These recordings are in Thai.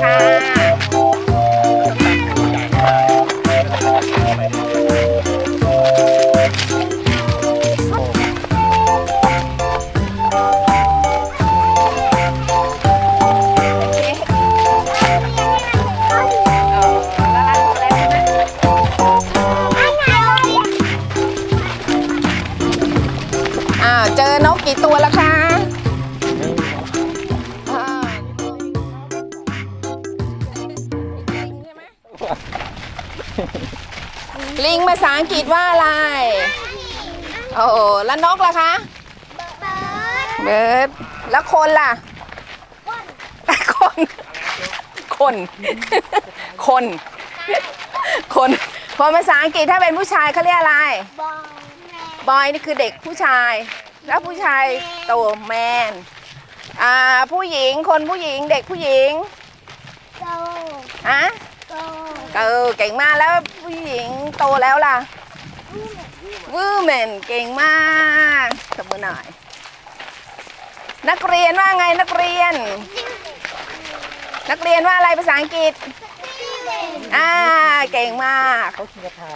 ค่ะอ่า แล้วนกล่ะคะ เบิร์ดแล้วคนล่ะ คน คน คน คน คนภาษาอังกฤษถ้าเป็นผู้ชายเขาเรียกอะไร บอยนี่คือเด็กผู้ชาย แล้วผู้ชายโตแมน อ่าผู้หญิงคนผู้หญิงเด็กผู้หญิงฮะเออเก่งมากแล้วผู้หญิงโตแล้วล่ะ วูแมนเก่งมากตบมือหน่อย นักเรียนว่าไงนักเรียน นักเรียนว่าอะไรภาษาอังกฤษอ่าเก่งมาก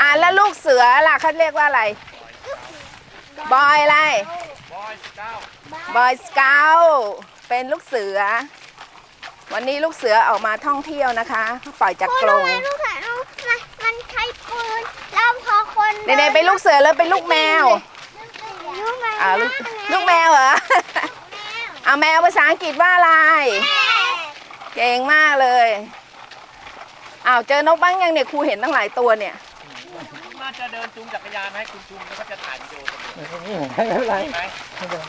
อ่าแล้วลูกเสือล่ะเขาเรียกว่าอะไรบอยอะไรบอยสเกลเป็นลูกเสือ วันนี้ลูกเสือออกมาท่องเที่ยวนะคะ ปล่อยจากกรงลูกหาลูก มันมันใช้ปืนแล้วพอคนเด็กๆเป็นลูกเสือแล้วเป็นลูกแมวลูกแมวอ่าลูกลูกแมวเหรอเอาแมวภาษาอังกฤษว่าอะไรเก่งมากเลยอ้าวเจอนกบ้างยังเนี่ยครูเห็นตั้งหลายตัวเนี่ยน่าจะเดินจูงจักรยานให้คุณจูงแล้วก็จะถ่ายวิดีโอกันไม่เป็นไรดีไหมไม่เป็นไร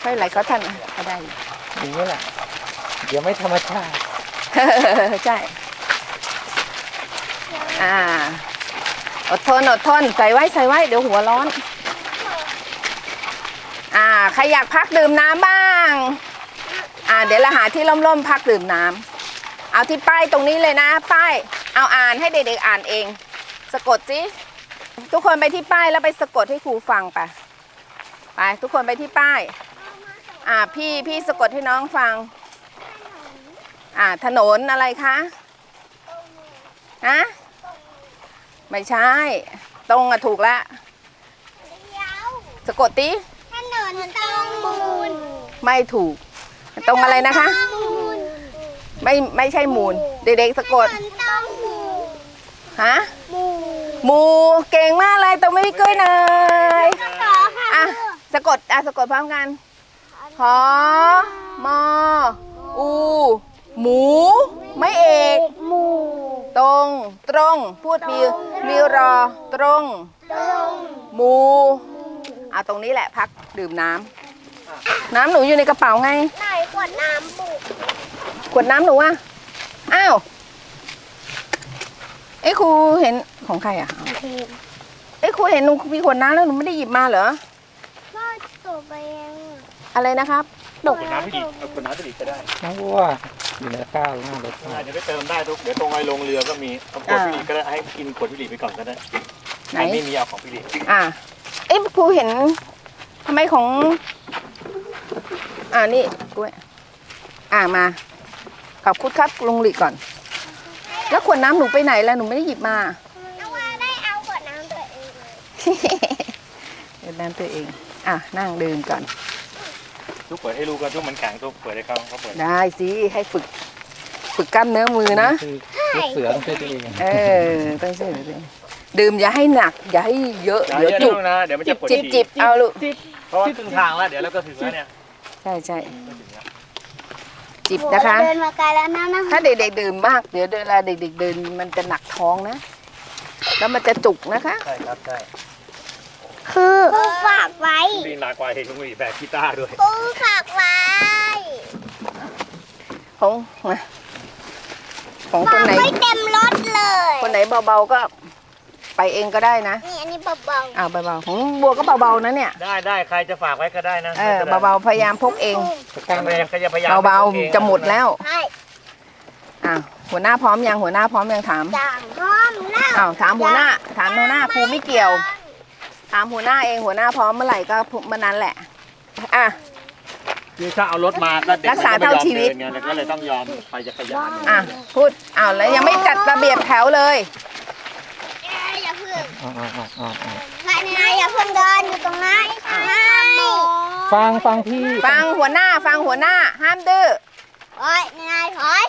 ไม่เป็นไรเขาทันเขาได้อย่างนี้แหละเดี๋ยวไม่ธรรมชาติใช่ อ่า อดทน อดทน ใส่ไว้ ใส่ไว้ เดี๋ยวหัวร้อน อ่า ใครอยากพักดื่มน้ำบ้าง อ่า เดี๋ยวเราหาที่ร่มๆพักดื่มน้ำ เอาที่ป้ายตรงนี้เลยนะ ป้าย เอาอ่านให้เด็กๆอ่านเอง สะกดสิ ทุกคนไปที่ป้ายแล้วไปสะกดให้ครูฟังไป ไป ทุกคนไปที่ป้าย อ่า พี่ พี่สะกดให้น้องฟัง อ่า ถนนอะไรคะ ฮะ ไม่ใช่ ตรงอะถูกแล้วสะกดติถนนตองมูล ไม่ถูก ตรงอะไรนะคะมูลไม่ไม่ใช่มูล เด็กๆสะกดถนนตองมูลฮะมูหมูเก่งมากเลยตรงไม่มีกุ้ยเนยต่อค่ะอะสะกดอะสะกดพร้อมกันหอมอ อู หมู ไม่เอกหมู ตรง ตรง พูดมีมีรอ ตรงตรงหมู อะตรงนี้แหละพักดื่มน้ำ น้ำหนูอยู่ในกระเป๋าไง ไหนขวดน้ำบุกขวดน้ำหนูอะ อ้าว เอ้ครูเห็นของใครอะ เอ้ครูเห็นหนูมีขวดน้ำแล้วหนูไม่ได้หยิบมาเหรอพ่อตัวไปเองอะไรนะครับกดน้ำพี่ดิเอากดน้ำพี่ดิก็ได้ น้องวัว อยู่ในก้าวหน้ารถเดี๋ยวไปเติมได้ทุกเดี๋ยวตรงไอ้ลงเรือก็มีเอาขวดพี่ดิก็ได้ให้กินขวดพี่ดิไปก่อนก็ได้ไหนใครไม่มีเอาของพี่ดิอะ เอ้ครูเห็นทำไมของ อ่านี่กล้วยอ่ามา ขอบคุณครับลุงหลีก่อน แล้วขวดน้ำหนูไปไหนแล้วหนูไม่ได้หยิบมาน้องว่าได้เอาขวดน้ำตัวเอง เลยเดี๋ยวน้ำตัวเอง อะนั่งดื่มก่อน ทุกเปิดให้รู้กันทุกมันแข็งทุกเปิดให้เขาเขาเปิดได้สิให้ฝึก ฝึกกล้ามเนื้อมือนะ คือลูกเสือต้องช่วยตัวเองเออต้องช่วยเหลือตัวเองดื่มอย่าให้หนัก อย่าให้เยอะเดี๋เดี๋ยยววจุจุกกนะเดี๋ยวมันจะปวดจิบจิบเอาลูกเพราะว่าครึ่งทางแล้วเดี๋ยวเราก็ถึงแล้วเนี่ยใช่ใช่จิบนะคะ เดินมาไกลแล้วนะนะถ้าเด็กๆดื่มมากเดี๋ยวเวลาเด็กๆเดินมันจะหนักท้องนะ แล้วมันจะจุกนะคะ ใช่ครับใช่ คือครูฝากไว้ดีหนักกว่าเห็นลุงหลีแบกกีตาร์ด้วยครูฝากไว้ของมาของคฝานกไหน ไว้เต็มรถเลยคนไหนเบาๆก็ไปเองก็ได้นะนี่อันนี้เบาอ่าเบาๆของบัวก็เบาๆนะเนี่ยได้ได้ใครจะฝากไว้ก็ได้นะเออเบาๆพยายามพกเองตะกร้าพยายามพยายามเบาๆจะหมดแล้วๆใช่อะหัวหน้าพร้อมยังหัวหน้าพร้อมยังถามจางพร้อมแล้วอ้าวถามหัวหน้า ถามหัวหน้าครูไม่เกี่ยว ถามหัวหน้าเองหัวหน้าพร้อมเมื่อไหร่ก็เมื่อนั้นแหละ อะ คือถ้าเอารถมาก็เด็กรักษามันก็ไม่ยอมเท่าชีวิตเดินไงแล้วก็เลยต้องยอมไปจักรยานอะ พูดอ้าวแล้วยังไม่จัดระเบียบแถวเลยเอ้ยอย่าเพิ่งอ๋ออ๋ออ๋ออ๋ออ๋อภายในอย่าเพิ่งเดินอยู่ตรงนั้นไม่ฟังฟังพี่ฟังหัวหน้าฟังหัวหน้า ห้ามดื้อโอ้ยนายถอย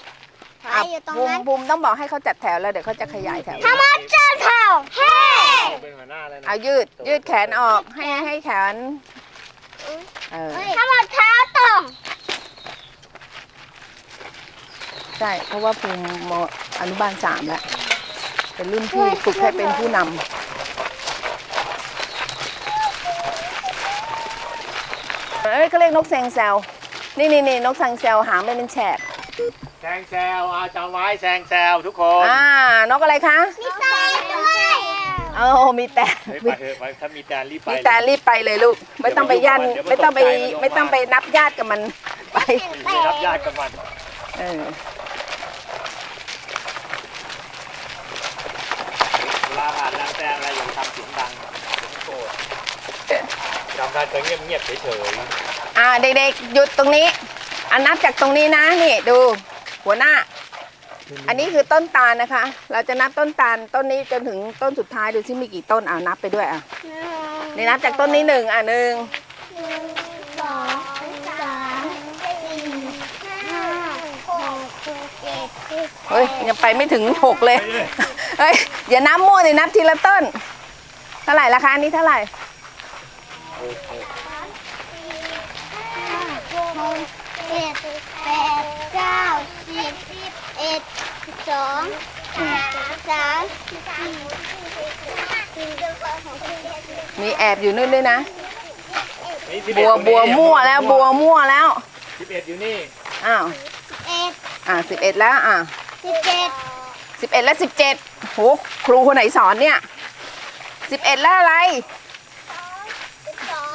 ถออะยอยู่ตรงบุมนั้นบุมต้องบอกให้เขาจัดแถวแล้วเดี๋ยวเขาจะขยายแถว ทำไมเจ้าเท่าเฮ้ เป็นหัวหน้าเลยนะเอายืดยืดแขนออกให้ให้แขนเออทำไมเท้าตรงใช่เพราะว่าภูมิมอนุบาลสามแล้วเป็นรุ่นพี่ฝึกให้เป็นผู้นำเอ้ยเขาเรียกนกแซงแซว นี่นี่นี่นกแซงแซวหางมันเป็นแฉกแซงแซวอาจำไว้แซงแซวทุกคน อ่านกอะไรคะมีตาด้ว ยโอ้มีแต่เฮ้ยไปเถอะไปถ้ามีแตนรีบไปมีแต่รีบไปเลยลูก ไม่ต้องไปยันไม่ต้องไปไม่ต้องไปนับญาติกับมันไปไปรับญาติกับมันเออเวลาผ่านร้านแตงอะไรอย่าทำเสียงดังโกรธจำได้จะเงียบเงียบๆเฉยอ่าเด็กๆหยุดตรงนี้อันนับจากตรงนี้นะนี่ดู หัวหน้า อันนี้คือต้นตาลนะคะ เราจะนับต้นตาลต้นนี้จนถึงต้นสุดท้ายดูซิมีกี่ต้นอ่านับไปด้วยอะนี่นับจากต้นนี้หนึ่งอะหนึ่งสองสามสี่ห้าหกเจ็ดแปดเฮ้ยยังไปไม่ถึงหกเลยเฮ้ยอย่านับมั่วเลยนับทีละต้น เท่าไหร่ราคาอันนี้เท่าไหร่หกเจ็ดแปดเก้าสิบเอ็ด สิบสองสามสิบสี่สิบห้าสิบหกมีแอบอยู่นู่นด้วยนะๆนี่11บัวอยู่นี่บัวมั่วแล้วบัวมั่วแล้วสิบเอ็ดอยู่นี่อ้าวเอ็ดอ่าสิบเอ็ดแล้วอ่าสิบเจ็ดสิบเอ็ดและสิบเจ็ดโหครูคนไหนสอนเนี่ยสิบเอ็ดแล้วอะไร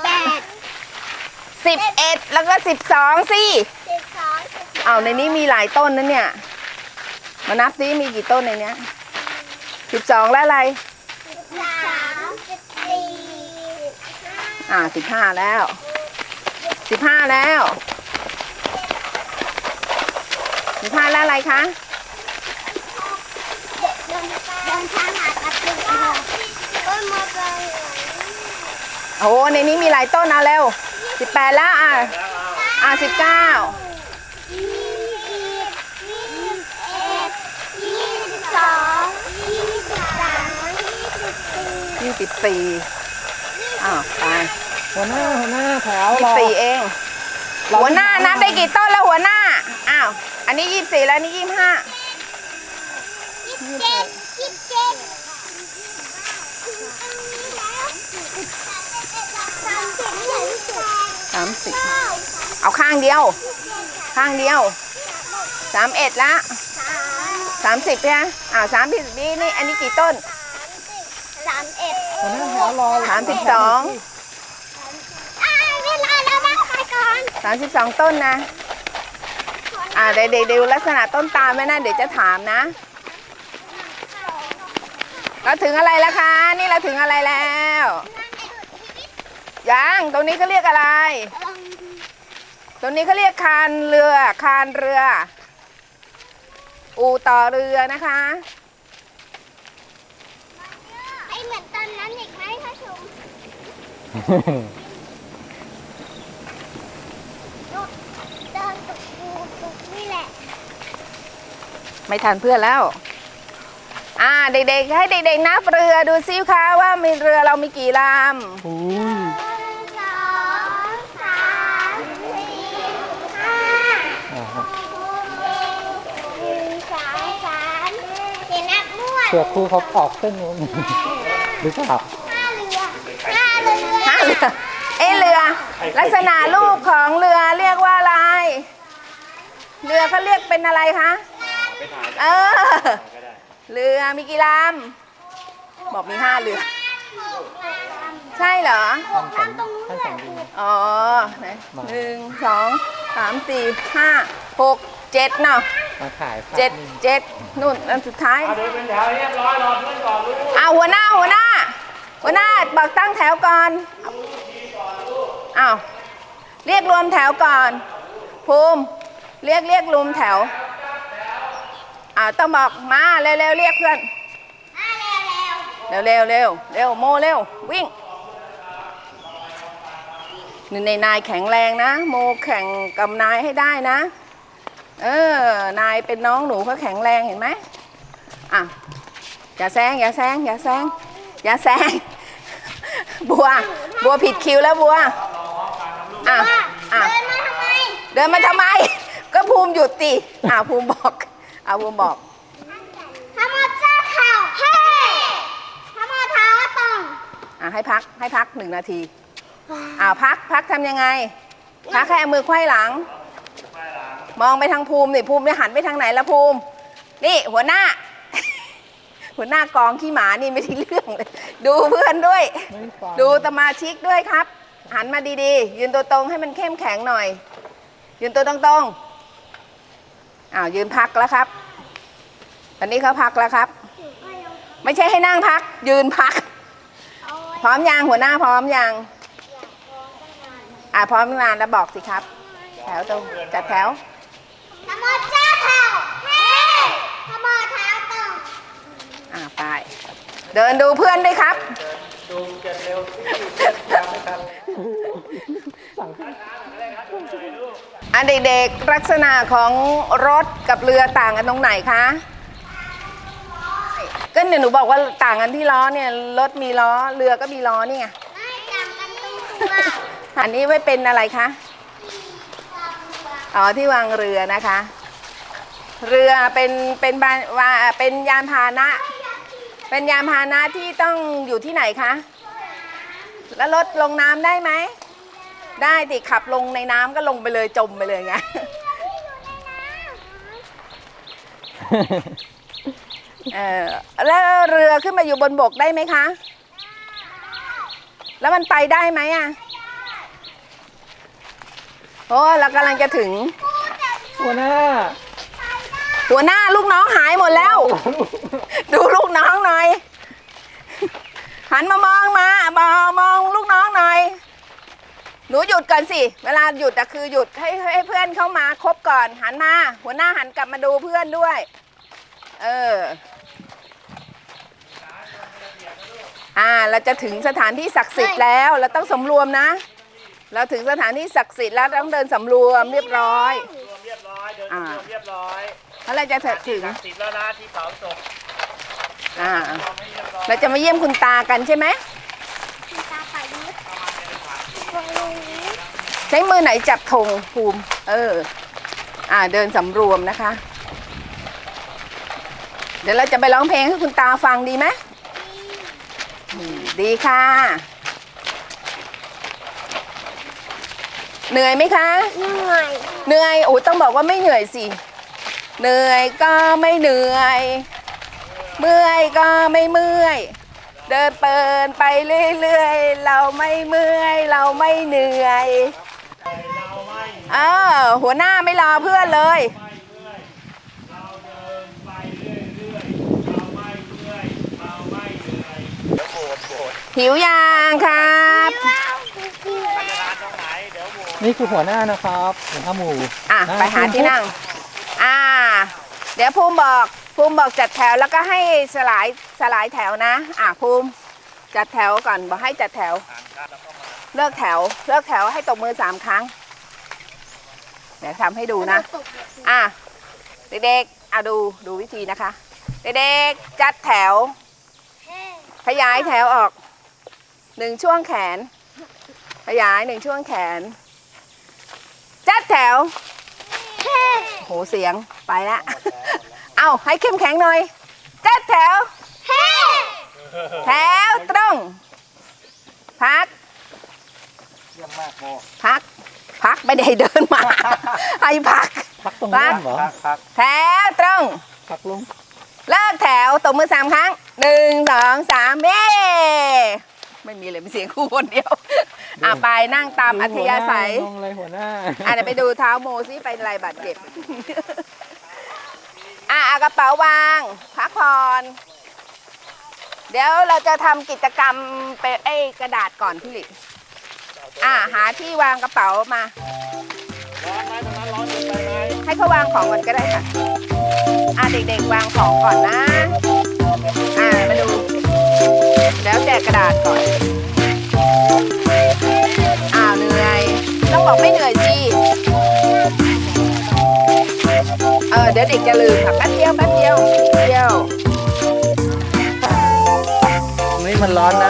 แปดสิบเอ็ดแล้วก็สิบสองสิสิบสองสิบอ้าวในนี้มีหลายต้นนะเนี่ย มานับซิมีกี่ต้นในเนี้ยสิบสองแล้วอะไรสามสิบสี่อ่าสิบห้าแล้วสิบห้าแล้วสิบห้าแล้วอะไรคะเดินเดินทางหาตัดตึกก็มาไปโอ้โหในนี้มีหลายต้นเอาเร็วสิบแปดแล้วอะอ่าสิบเก้า ยี่สิบยี่สิบเอ็ดยี่สิบสองยี่สิบสามยี่ สิบสี่ยี่สิบสี่อ้าวไปหัวหน้าหัวหน้าแถวยี่รสิอบสี่เอง หัวหน้านับได้กี่ต้นแล้วหัวหน้า อ้าว อันนี้ยี่สิบสี่แล้วอันนี่ยี่สิบห้ายี่สิบเจ็ดยี่สิบเจ็ดสามสิบยี่สิบสามสิบเก้าเอาข้างเดียว ข้างเดียวสามเอ็ดละสามสามสิบเนี่ยอ้าวสามสิบนี่นี่อันนี้กี่ต้น สามเอ็ด หัวหน้าแถวรอสามสิบสองอ่าเวลาเราบ้างไปก่อนสามสิบสองต้นนะ อ่าเดี๋ยวเดี๋ยวดูลักษณะต้นตาลไหมนะเดี๋ยวจะถามนะ เราถึงอะไรแล้วคะ นี่เราถึงอะไรแล้วยังตรงนี้เขาเรียกอะไร ตรงนี้เขาเรียกคานเรือ คานเรือ อู่ต่อเรือนะคะ ให้ เหมือนตอนนั้นอีกไหมคะชุมเดินตุกปูตุกนี่แหละ ไม่ทันเพื่อนแล้ว อ่าเด็กๆ ให้เด็กๆนับเรือดูซิคะว่ามีเรือเรามีกี่ลอุ้ยสองสามสี่ห้าอ่าหกเจ็ดหนึ่งสองสามเห็นนับมั่วเผื่อครูเขาออกเส้นนู้น ห รือเปล่าห้าเรือห้าเรือำห้าเรือ เอะเรือ ลักษณะรูปของเรือเรียกว่าอะไร เรือเขาเรียกเป็นอะไรคะ ไปถ่ายเออ ก็ได้เรือมีกี่ลำ บอกมีห้าเรือ ใช่เหรอ ท่านสันท่านสันดินอ๋อไหนหนึ่งสองสามสี่ห้าหกเจ็ดเนาะมาถ่ายภาพเจ็ดนิ่ง เจ็ดนู่นอันสุดท้าย เอาเดินเป็นแถวเรียบร้อยรอเพื่อนก่อนลูก เอาหัวหน้าหัวหน้า หัวหน้าบอกตั้งแถวก่อนอ้าวเรียกรวมแถวก่อน ภูมิ เรียกเรียกรวมแถวอ่าต้องบอกมาเร็วๆเรียกเพื่อนเร็วเร็วเร็วเร็วโมเร็ววิ่งนี่ในนายแข็งแรงนะ โมแข่งกับนายให้ได้นะ เออนายเป็นน้องหนูเขาแข็งแรงเห็นไหมอะอย่าแซงอย่าแซงอย่าแซง อย่าแซง บัว บัวผิดคิวแล้วบัวอะอะเดินมาทำไม เดินมาทำไม ก็ภูมิหยุดติอ่าภูมิบอกอ่าภูมิบอกทำมาเจ้าเข่าเฮ้ทำมาเท้าตรงอ่าให้พักให้พักหนึ่งนาทีอ่าพักพักทำยังไง พักแค่เอามือไขว้หลัง มองไปทางภูมินี่ภูมิไม่หันไปทางไหนละภูมิ นี่หัวหน้า หัวหน้ากองขี้หมานี่ไม่ได้เรื่องเลย ดูเพื่อนด้วยไม่ฟังดูสมาชิกด้วยครับ หันมาดีๆ ยืนตัวตรงให้มันเข้มแข็งหน่อย ยืนตัวตรงๆอ้าวยืนพักแล้วครับตอนนี้เขาพักแล้วครับ ไม่ใช่ให้นั่งพัก ยืนพัก พร้อมยังหัวหน้าพร้อมยังอ่าพร้อมนานแล้วบอกสิครับ แถวตรงจัดแถวทำมาเจ้าเข่าเฮ้ทำมาเท้าตรง อ่าไป เดินดูเพื่อนด้วยครับ ดูเก็บเร็วที่ตามไม่ทันอันเด็กๆลักษณะของรถกับเรือต่างกันตรงไหนคะก็เนี่ยหนูบอกว่าต่างกันที่ล้อเนี่ยรถมีล้อเรือก็มีล้อนี่ไงไม่ต่างกันตรงตัวอันนี้ไว้เป็นอะไรคะอ๋อที่วางเรือนะคะ เรือเป็นเป็นบานว่าเป็นยานพาหนะ เป็นยานพาหนะที่ต้องอยู่ที่ไหนคะ แล้วรถลงน้ำได้ไหม ได้ติขับลงในน้ำก็ลงไปเลยจมไปเลยไง เออแล้วเรือขึ้นมาอยู่บนบกได้ไหมคะ แล้วมันไปได้ไหมอะ โอ้เรากำลังจะถึง หัวหน้า หัวหน้าลูกน้องหายหมดแล้ว ดูลูกน้องหน่อย หันมามองมามองมองลูกน้องหน่อย หนูหยุดก่อนสิ เวลาหยุดอะคือหยุดให้ให้เพื่อนเข้ามาครบก่อน หันมา หัวหน้าหันกลับมาดูเพื่อนด้วย เออ อ่า เราจะถึงสถานที่ศักดิ์สิทธิ์แล้ว เราต้องสำรวมนะ เราถึงสถานที่ศักดิ์สิทธิ์แล้วต้องเดินสำรวมเรียบร้อย รวมเรียบร้อย เดินอ่ารวมเรียบร้อย แล้วเราจะถึงศักดิ์สิทธิ์แล้วนะที่เผาศพอ่ารวมให้เรียบร้อยเราจะมาเยี่ยมคุณตากันใช่ไหมตาไปนี้ใช้มือไหนจับธงภูมิ เออ อ่า เดินสำรวมนะคะ เดี๋ยวเราจะไปร้องเพลงให้คุณตาฟังดีไหมอืมดีค่ะ เหนื่อยไหมคะ เหนื่อย เหนื่อยโอ้ต้องบอกว่าไม่เหนื่อยสิ เหนื่อยก็ไม่เหนื่อย เมื่อยก็ไม่เมื่อย เดินเปินไปเรื่อยๆ เราไม่เมื่อย เราไม่เหนื่อยเออหัวหน้าไม่รอเพื่อนเลยเดี๋ยวโบดโบดหิวยางครับไปร้านตรงไหนเดี๋ยวโบดนี่คือหัวหน้านะครับหัวหน้าหมู่อะ ไปหาที่นั่งอ่า เดี๋ยวภูมิบอกภูมิบอกจัดแถวแล้วก็ให้สลายสลายแถวนะ อะภูมิจัดแถวก่อนบอกให้จัดแถวอ่านการแล้วก็มาเลิกแถวเลิกแถวให้ตบมือสามครั้ง เดี๋ยวทำให้ดูนะ อะเด็กๆอะดูดูวิธีนะคะ เด็กๆจัดแถว ขยายแถวออกหนึ่งช่วงแขน ขยายหนึ่งช่วงแขน จัดแถวโหเสียงไปละ เอาให้เข้มแข็งหน่อยจัดแถว แถวตรง พัก เยี่ยมมากโบพัก พักไม่ได้เดินมา ให้พัก พักตรงนู้นเหรอพักพักแถวตรง พักลง เลิกแถวตบมือสามครั้งหนึ่งสองสามเย้ไม่มีเลยมีเสียงคู่คนเดียว อะไปนั่งตามอัธยาศัยลงเลยหัวหน้า อะเดี๋ยวไปดูเท้าโมซิเป็นอะไรบาดเจ็บอะ เอากระเป๋าวางพักผ่อนเดี๋ยวเราจะทำกิจกรรมไปไอ้กระดาษก่อนพี่หลิอ่าหาที่วางกระเป๋ามา ร้อนไหมตรงนั้นร้อนเกินไปไหมให้เขาวางของก่อนก็ได้ค่ะ อ่าเด็กๆวางของก่อนนะ อ่ามาดู แล้วแจกกระดาษก่อน อ้าวเหนื่อย ต้องบอกไม่เหนื่อยสิ ดี๋ยวเด็กจะลืมค่ะแป๊บเดียวแป๊บเดียวนิดเดียวนี่มันร้อนนะ